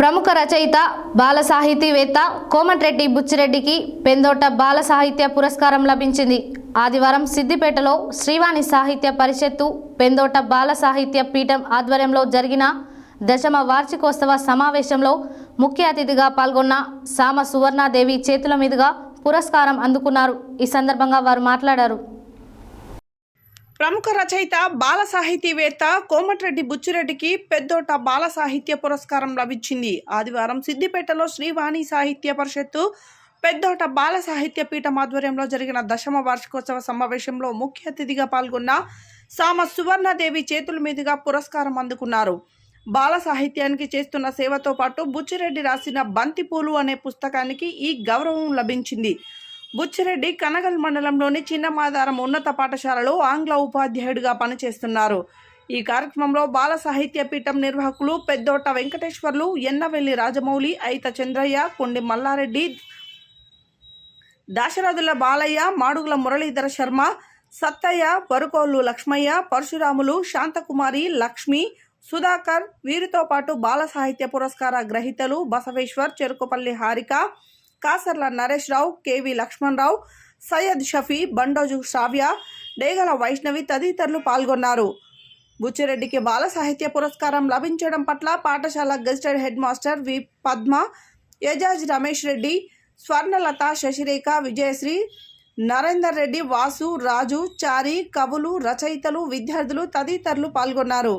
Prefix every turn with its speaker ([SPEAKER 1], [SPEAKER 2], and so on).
[SPEAKER 1] ప్రముఖ రచయిత బాల సాహితీవేత్త కోమటిరెడ్డి బుచ్చిరెడ్డికి పెందోట బాల సాహిత్య పురస్కారం లభించింది. ఆదివారం సిద్దిపేటలో శ్రీవాణి సాహిత్య పరిషత్తు పెందోట బాల సాహిత్య పీఠం ఆధ్వర్యంలో జరిగిన దశమ వార్షికోత్సవ సమావేశంలో ముఖ్య అతిథిగా పాల్గొన్న సామ సువర్ణాదేవి చేతుల మీదుగా పురస్కారం అందుకున్నారు. ఈ సందర్భంగా వారు మాట్లాడారు.
[SPEAKER 2] ప్రముఖ రచయిత బాల సాహితీవేత్త కోమటిరెడ్డి బుచ్చిరెడ్డికి పెద్దోట బాల సాహిత్య పురస్కారం లభించింది. ఆదివారం సిద్దిపేటలో శ్రీవాణి సాహిత్య పరిషత్తు పెద్దోట బాల సాహిత్య పీఠం ఆధ్వర్యంలో జరిగిన దశమ వార్షికోత్సవ సమావేశంలో ముఖ్య అతిథిగా పాల్గొన్న సామ సువర్ణదేవి చేతుల మీదుగా పురస్కారం అందుకున్నారు. బాల సాహిత్యానికి చేస్తున్న సేవతో పాటు బుచ్చిరెడ్డి రాసిన బంతిపూలు అనే పుస్తకానికి ఈ గౌరవం లభించింది. బుచ్చిరెడ్డి కనగల్ మండలంలోని చిన్నమాదారం ఉన్నత పాఠశాలలో ఆంగ్ల ఉపాధ్యాయుడిగా పనిచేస్తున్నారు. ఈ కార్యక్రమంలో బాల సాహిత్య పీఠం నిర్వాహకులు పెద్దోట వెంకటేశ్వర్లు ఎన్నవెల్లి రాజమౌళి అయిత చంద్రయ్య కొండి మల్లారెడ్డి దాశరథుల బాలయ్య మాడుగుల మురళీధర శర్మ సత్తయ్య వరుకోళ్ళు లక్ష్మయ్య పరశురాములు శాంతకుమారి లక్ష్మి సుధాకర్ వీరితో పాటు బాల సాహిత్య పురస్కార గ్రహీతలు బసవేశ్వర్ చెరుకుపల్లి హారిక కాసర్ల నరేష్ రావు కేవి లక్ష్మణరావు సయ్యద్ షఫీ బండోజు శ్రావ్య డేగల వైష్ణవి తదితరులు పాల్గొన్నారు. బుచ్చిరెడ్డికి బాల సాహిత్య పురస్కారం లభించడం పట్ల పాఠశాల gazetted head master V Padma Yajaz Ramesh Reddy Swarnalatha Sasirekha Vijayasri Narender Reddy Vasu Raju Chari కవులు రచయితలు విద్యార్థులు తదితరులు పాల్గొన్నారు.